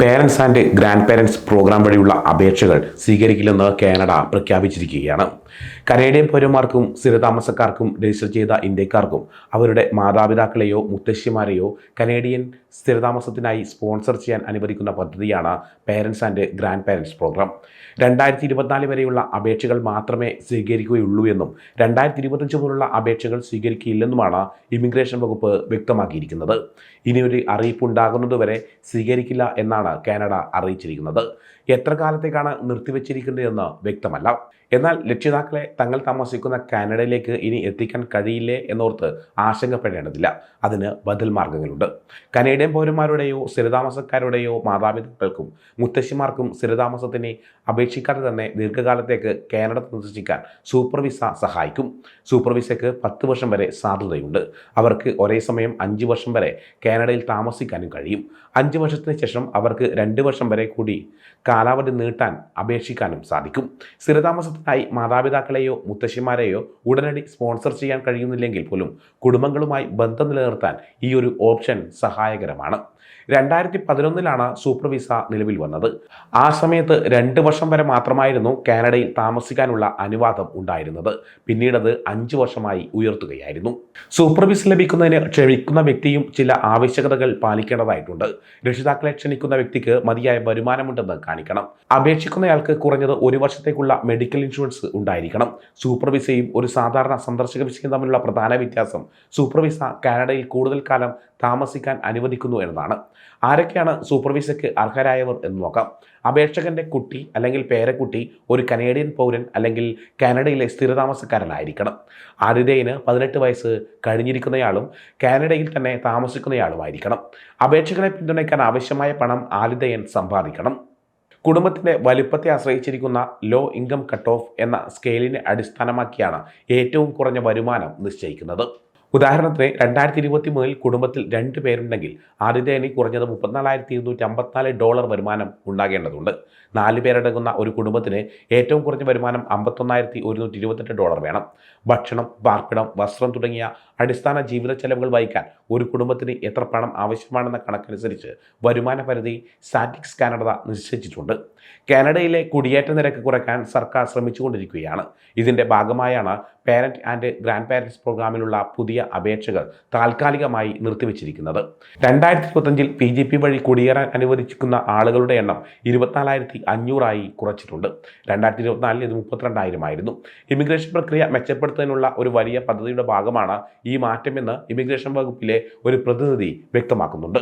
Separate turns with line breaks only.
Parents and grandparents programme വഴിയുള്ള അപേക്ഷകൾ സ്വീകരിക്കില്ലെന്ന് Canada പ്രഖ്യാപിച്ചിരിക്കുകയാണ്. കനേഡിയൻ പൗരന്മാർക്കും സ്ഥിരതാമസക്കാർക്കും രജിസ്റ്റർ ചെയ്ത ഇന്ത്യക്കാർക്കും അവരുടെ മാതാപിതാക്കളെയോ മുത്തശ്ശിമാരെയോ കനേഡിയൻ സ്ഥിരതാമസത്തിനായി സ്പോൺസർ ചെയ്യാൻ അനുവദിക്കുന്ന പദ്ധതിയാണ് parents and grandparents programme. രണ്ടായിരത്തി ഇരുപത്തിനാല് വരെയുള്ള അപേക്ഷകൾ മാത്രമേ സ്വീകരിക്കുകയുള്ളൂ എന്നും രണ്ടായിരത്തി ഇരുപത്തഞ്ച് മുതലുള്ള അപേക്ഷകൾ സ്വീകരിക്കില്ലെന്നുമാണ് ഇമിഗ്രേഷൻ വകുപ്പ് വ്യക്തമാക്കിയിരിക്കുന്നത്. ഇനിയൊരു അറിയിപ്പ് ഉണ്ടാകുന്നതുവരെ സ്വീകരിക്കില്ല എന്നാണ് കാനഡ അറിയിച്ചിരിക്കുന്നത്. എത്ര കാലത്തേക്കാണ് നിർത്തിവെച്ചിരിക്കുന്നതെന്ന് വ്യക്തമല്ല. എന്നാൽ രക്ഷിതാക്കളെ തങ്ങൾ താമസിക്കുന്ന കാനഡയിലേക്ക് ഇനി എത്തിക്കാൻ കഴിയില്ലേ എന്നോർത്ത് ആശങ്കപ്പെടേണ്ടതില്ല. അതിന് ബദൽ മാർഗങ്ങളുണ്ട് കനേഡിയൻ പൗരന്മാരുടെയോ സ്ഥിരതാമസക്കാരുടെയോ മാതാപിതാക്കൾക്കും മുത്തശ്ശിമാർക്കും സ്ഥിരതാമസത്തിന് അപേക്ഷിക്കാതെ തന്നെ ദീർഘകാലത്തേക്ക് കാനഡ സന്ദർശിക്കാൻ സൂപ്പർ വിസ സഹായിക്കും. സൂപ്പർ വിസയ്ക്ക് പത്ത് വർഷം വരെ സാധ്യതയുണ്ട്. അവർക്ക് ഒരേ സമയം അഞ്ച് വർഷം വരെ കാനഡയിൽ താമസിക്കാനും കഴിയും. അഞ്ച് വർഷത്തിന് ശേഷം അവർക്ക് രണ്ട് വർഷം വരെ കൂടി കാലാവധി നീട്ടാൻ അപേക്ഷിക്കാനും സാധിക്കും. സ്ഥിരതാമസത്തിനായി മാതാപിതാക്കളെയോ മുത്തശ്ശിമാരെയോ ഉടനടി സ്പോൺസർ ചെയ്യാൻ കഴിയുന്നില്ലെങ്കിൽ പോലും കുടുംബങ്ങളുമായി ബന്ധം നിലനിർത്താൻ ഈ ഒരു ഓപ്ഷൻ സഹായകരമാണ്. രണ്ടായിരത്തി പതിനൊന്നിലാണ് സൂപ്പർ വിസ നിലവിൽ വന്നത്. ആ സമയത്ത് രണ്ട് വർഷം വരെ മാത്രമായിരുന്നു കാനഡയിൽ താമസിക്കാനുള്ള അനുവാദം ഉണ്ടായിരുന്നത്. പിന്നീടത് അഞ്ച് വർഷമായി ഉയർത്തുകയായിരുന്നു. സൂപ്പർ വിസ ലഭിക്കുന്നതിന് ക്ഷണിക്കുന്ന വ്യക്തിയും ചില ആവശ്യകതകൾ പാലിക്കേണ്ടതായിട്ടുണ്ട്. രക്ഷിതാക്കളെ ക്ഷണിക്കുന്ന വ്യക്തിക്ക് മതിയായ വരുമാനമുണ്ടെന്ന് കാണിക്കണം. അപേക്ഷിക്കുന്നയാൾക്ക് കുറഞ്ഞത് ഒരു വർഷത്തേക്കുള്ള മെഡിക്കൽ ഇൻഷുറൻസ് ഉണ്ടായിരിക്കണം സൂപ്പർവിസയും ഒരു സാധാരണ സന്ദർശക വിസയും തമ്മിലുള്ള പ്രധാന വ്യത്യാസം സൂപ്പർവിസ കാനഡയിൽ കൂടുതൽ കാലം താമസിക്കാൻ അനുവദിക്കുന്നു എന്നതാണ്. ആരൊക്കെയാണ് സൂപ്പർ വിസയ്ക്ക് അർഹരായവർ എന്ന് നോക്കാം. അപേക്ഷകന്റെ കുട്ടി അല്ലെങ്കിൽ പേരക്കുട്ടി ഒരു കനേഡിയൻ പൗരൻ അല്ലെങ്കിൽ കാനഡയിലെ സ്ഥിരതാമസക്കാരനായിരിക്കണം. ആതിഥേയന് പതിനെട്ട് വയസ്സ് കഴിഞ്ഞിരിക്കുന്നയാളും കാനഡയിൽ തന്നെ താമസിക്കുന്നയാളുമായിരിക്കണം. അപേക്ഷകനെ പിന്തുണയ്ക്കാൻ ആവശ്യമായ പണം ആതിഥേയൻ സമ്പാദിക്കണം. കുടുംബത്തിന്റെ വലിപ്പത്തെ ആശ്രയിച്ചിരിക്കുന്ന ലോ ഇൻകം കട്ട് ഓഫ് എന്ന സ്കെയിലിനെ അടിസ്ഥാനമാക്കിയാണ് ഏറ്റവും കുറഞ്ഞ വരുമാനം നിശ്ചയിക്കുന്നത്. ഉദാഹരണത്തിന് രണ്ടായിരത്തി ഇരുപത്തി മൂന്നിൽ കുടുംബത്തിൽ രണ്ട് പേരുണ്ടെങ്കിൽ ആതിഥേയന് കുറഞ്ഞത് മുപ്പത്തിനാലായിരത്തി ഇരുന്നൂറ്റി അമ്പത്തിനാല് ഡോളർ വരുമാനം ഉണ്ടാകേണ്ടതുണ്ട്. നാല് പേരടങ്ങുന്ന ഒരു കുടുംബത്തിന് ഏറ്റവും കുറഞ്ഞ വരുമാനം അമ്പത്തൊന്നായിരത്തി ഒരുന്നൂറ്റി ഇരുപത്തെട്ട് ഡോളർ വേണം. ഭക്ഷണം പാർപ്പിടം വസ്ത്രം തുടങ്ങിയ അടിസ്ഥാന ജീവിത ചെലവുകൾ വഹിക്കാൻ ഒരു കുടുംബത്തിന് എത്ര പണം ആവശ്യമാണെന്ന കണക്കനുസരിച്ച് വരുമാന പരിധി സ്റ്റാറ്റിക്സ് കാനഡ നിശ്ചയിച്ചിട്ടുണ്ട്. കാനഡയിലെ കുടിയേറ്റ നിരക്ക് കുറയ്ക്കാൻ സർക്കാർ ശ്രമിച്ചുകൊണ്ടിരിക്കുകയാണ്. ഇതിന്റെ ഭാഗമായാണ് പാരന്റ് ആൻഡ് ഗ്രാൻഡ് പാരൻസ് പ്രോഗ്രാമിലുള്ള പുതിയ അപേക്ഷകൾ താൽക്കാലികമായി നിർത്തിവച്ചിരിക്കുന്നത്. രണ്ടായിരത്തി ഇരുപത്തഞ്ചിൽ പി ജി പി വഴി കുടിയേറാൻ അനുവദിച്ചിരിക്കുന്ന ആളുകളുടെ എണ്ണം ഇരുപത്തിനാലായിരത്തി അഞ്ഞൂറായി കുറച്ചിട്ടുണ്ട്. രണ്ടായിരത്തി ഇരുപത്തിനാലിൽ ഇത് മുപ്പത്തിരണ്ടായിരമായിരുന്നു. ഇമിഗ്രേഷൻ പ്രക്രിയ മെച്ചപ്പെടുത്തുന്നതിനുള്ള ഒരു വലിയ പദ്ധതിയുടെ ഭാഗമാണ് ഈ മാറ്റമെന്ന് ഇമിഗ്രേഷൻ വകുപ്പിലെ ഒരു പ്രതിനിധി വ്യക്തമാക്കുന്നുണ്ട്.